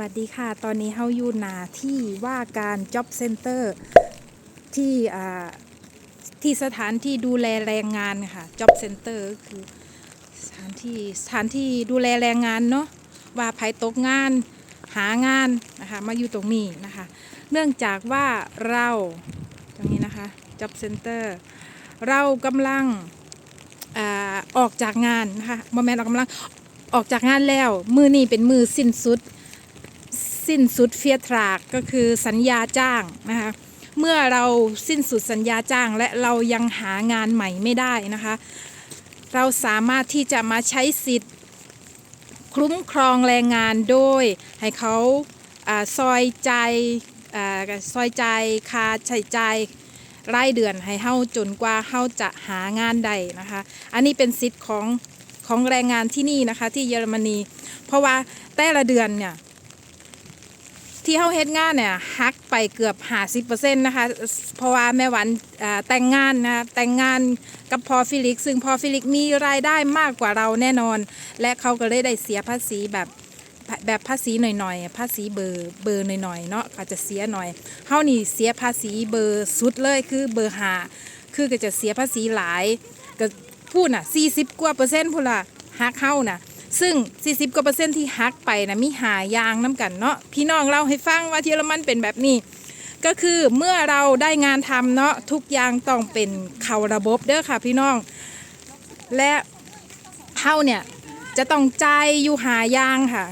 วัสดีค่ะ ตอนนี้เฮาอยู่นาที่ว่าการ Job Center ที่ที่สถานที่ดูแลแรงงานค่ะ Job Center ก็คือสถานที่สถานที่ดูแลแรงงานเนาะว่าใครตกงานหางานนะคะมาอยู่ตรงนี้นะคะ เนื่องจากว่าเราตรงนี้นะคะ Job Center เรากำลังอออกจากงานนะคะโมเมนต์เรากำลังออกจากงานแล้ว มือนี่เป็นมือสิ้นสุด สิ้นสุดเฟียทรากก็คือสัญญาจ้างนะคะเมื่อเราสิ้นสุดสัญญาจ้างและเรายังหางานใหม่ไม่ได้นะคะ เราสามารถที่จะมาใช้สิทธิ์ คุ้มครองแรงงานโดย ให้เขาอาซอยใจอาซอยใจคาใช้ใจายรายเดือนให้เฮาจนกว่าเฮาจะหางานใดนะคะ อันนี้เป็นสิทธิ์ของของแรงงานที่นี่นะคะที่เยอรมนี เพราะว่าแต่ละเดือนเนี่ย ที่เฮาเฮ็ดงานเนี่ยหักไปเกือบ50%นะคะ เพราะว่าแม่วันแต่งงานนะแต่งงานกับพอฟิลิก ซึ่งพอฟิลิกมีรายได้มากกว่าเราแน่นอน และเขาก็เลยได้เสียภาษีแบบแบบภาษีหน่อยๆ ภาษีเบอร์เบอร์หน่อยๆเนาะก็จะเสียหน่อยเฮานี่เสียภาษีเบอร์สุดเลยคือเบอร์หาคือก็จะเสียภาษีหลายก็พูดน่ะ40กว่าเปอร์เซ็นต์พุ่นล่ะหักเฮาน่ะ ซึ่ง 40กว่าเปอร์เซ็นต์ที่หักไปนะมีหายางน้ำกันเนาะพี่น้องเล่าให้ฟังว่าเยอรมันเป็นแบบนี้ ก็คือเมื่อเราได้งานทำเนาะทุกอย่างต้องเป็นเข้าระบบเด้อค่ะพี่น้อง และเฮาเนี่ยจะต้องจ่ายอยู่หายางค่ะ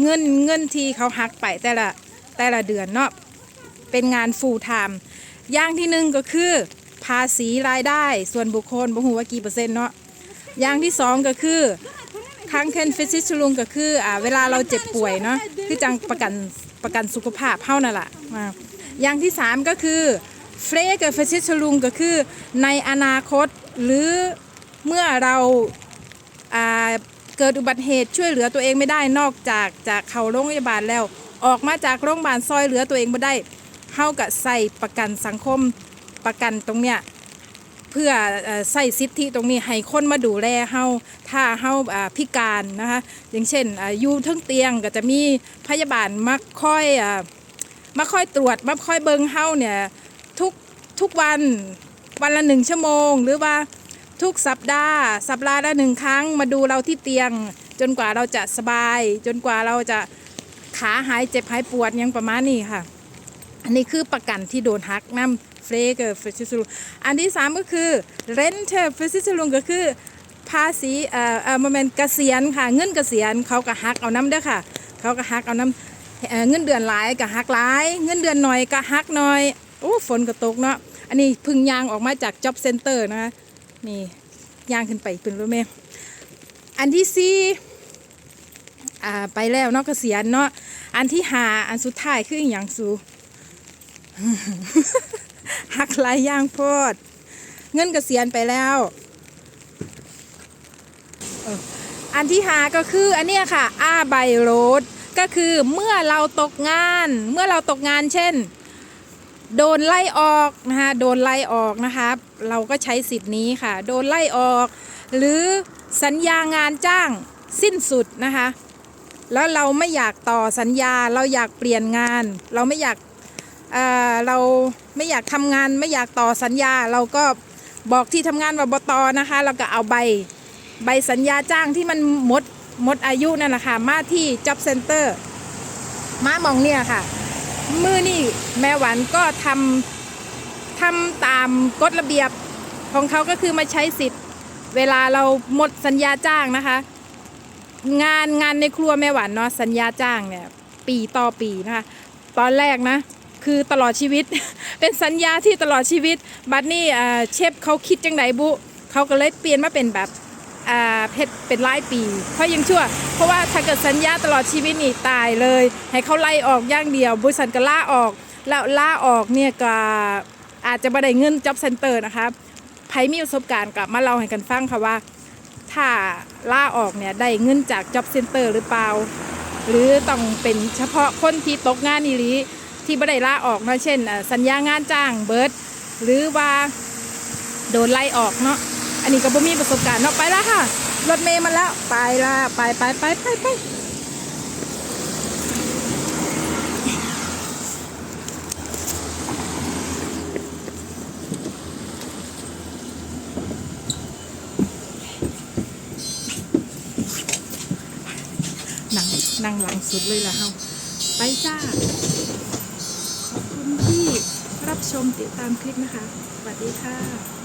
เงินเงินที่เขาหักไปแต่ละแต่ละเดือนเนาะเป็นงาน full time อย่างที่หนึ่งก็คือ ภาษีรายได้ส่วนบุคคลบ่ฮู้ว่ากี่เปอร์เซ็นต์เนาะอย่างที่สองก็คือ ครั้งเคนฟิสิชลุงก็คืออ่าเวลาเราเจ็บป่วยเนาะคือจังประกันประกันสุขภาพเท่านั่นแหละอ่าอย่างที่สามก็คือเฟรกับฟิสิชลุงก็คือในอนาคตหรือเมื่อเราอ่าเกิดอุบัติเหตุช่วยเหลือตัวเองไม่ได้นอกจากจากเข้าโรงพยาบาลแล้ว ออกมาจากโรงพยาบาลซอยเหลือตัวเองไม่ได้เฮากับใส่ประกันสังคมประกันตรงเนี้ย เพื่อใส่สิทธิตรงนี้ให้คนมาดูแลเฮาถ้าเฮาอ่าพิการนะคะอย่างเช่นอยู่ทั้งเตียงก็จะมีพยาบาลมาคอยอมาคอยตรวจมาคอยเบิงเฮาเนี่ยทุกทุกวันวันละหนึ่งชั่วโมง หรือว่าทุกสัปดาห์ สัปดาห์ละหนึ่งครั้งมาดูเราที่เตียง จนกว่าเราจะสบาย จนกว่าเราจะขาหายเจ็บหายปวดยังประมาณนี้ค่ะ อันนี้คือประกันที่โดนหักน้ เฟรเกอร์ฟิสิสลุงอันที่สามก็คือเรนเทอร์ฟิสิสลุงก็คือภาษีเอ่อเอ่อมันเป็นเกษียณค่ะ เงินเกษียณเขาก็หักเอาน้ำเด้อค่ะ เขาก็หักเอาน้ำเอ่อเงินเดือนหลายก็หักหลาย เงินเดือนหน่อยก็หักหน่อยโอ้ฝนก็ตกเนาะอันนี้พึ่งยางออกมาจาก job center นะคะนี่ยางขึ้นไปเป็นรถเมล์อันที่สี่อ่าไปแล้วเนาะเกษียณเนาะอันที่หาอันสุดท้ายคืออย่างสู หักหลายย่างโพด เงินกเกษียณไปแล้วอออันที่หาก็คืออันเนี้ยค่ะอาใบโรดก็คือเมื่อเราตกงาน เมื่อเราตกงานเช่น โดนไล่ออกนะคะโดนไล่ออกนะคะเราก็ใช้สิทธิ์นี้ค่ะ โดนไล่ออก หรือสัญญางานจ้างสิ้นสุดนะคะแล้วเราไม่อยากต่อสัญญาเราอยากเปลี่ยนงาน เราไม่อยาก เราไม่อยากทำงานไม่อยากต่อสัญญา เราก็บอกที่ทำงานว่าบตนะคะ เราก็เอาใบใบสัญญาจ้างที่มันหมดหมดอายุนั่นแหละค่ะมาที่ job center มามองเนี่ยค่ะ มือนี่แม่หวันก็ทำทำตามกฎระเบียบของเขาก็คือมาใช้สิทธิ์เวลาเราหมดสัญญาจ้างนะคะ งานงานในครัวแม่หวานเนาะสัญญาจ้างเนี่ย ปีต่อปีนะคะ ตอนแรกนะ คือตลอดชีวิต เป็นสัญญาที่ตลอดชีวิต บัดนี้อ่เชฟเขาคิดจังไดบุ เขาก็เลยเปลี่ยนมาเป็นแบบเพชรเป็นรายปีเพราะยังชั่ว เพราะว่าถ้าเกิดสัญญาตลอดชีวิตนี่ตายเลย ให้เขาไล่ออกอย่างเดียวบริษัทก็ล่าออก แล้วล่าออกเนี่ยก็อาจจะไม่ได้เงิน job center นะคะใครมีประสบการณ์กลับมาเล่าให้กันฟังค่ะว่า ถ้าล่าออกเนี่ยได้เงินจาก job center หรือเปล่า หรือต้องเป็นเฉพาะคนที่ตกงานอีหลี ที่บ่ได้ลาออกเนาะเช่นสัญญางานจ้างเบิร์ดหรือว่าโดนไล่ออกเนาะอันนี้ก็บ่มีประสบการณ์เนาะไปละค่ะ รถเมย์มาแล้วไปละไปไปไปไปไปนั่งนั่งหลังสุดเลยละเฮาไปจ้า ที่รับชมติดตามคลิปนะคะ สวัสดีค่ะ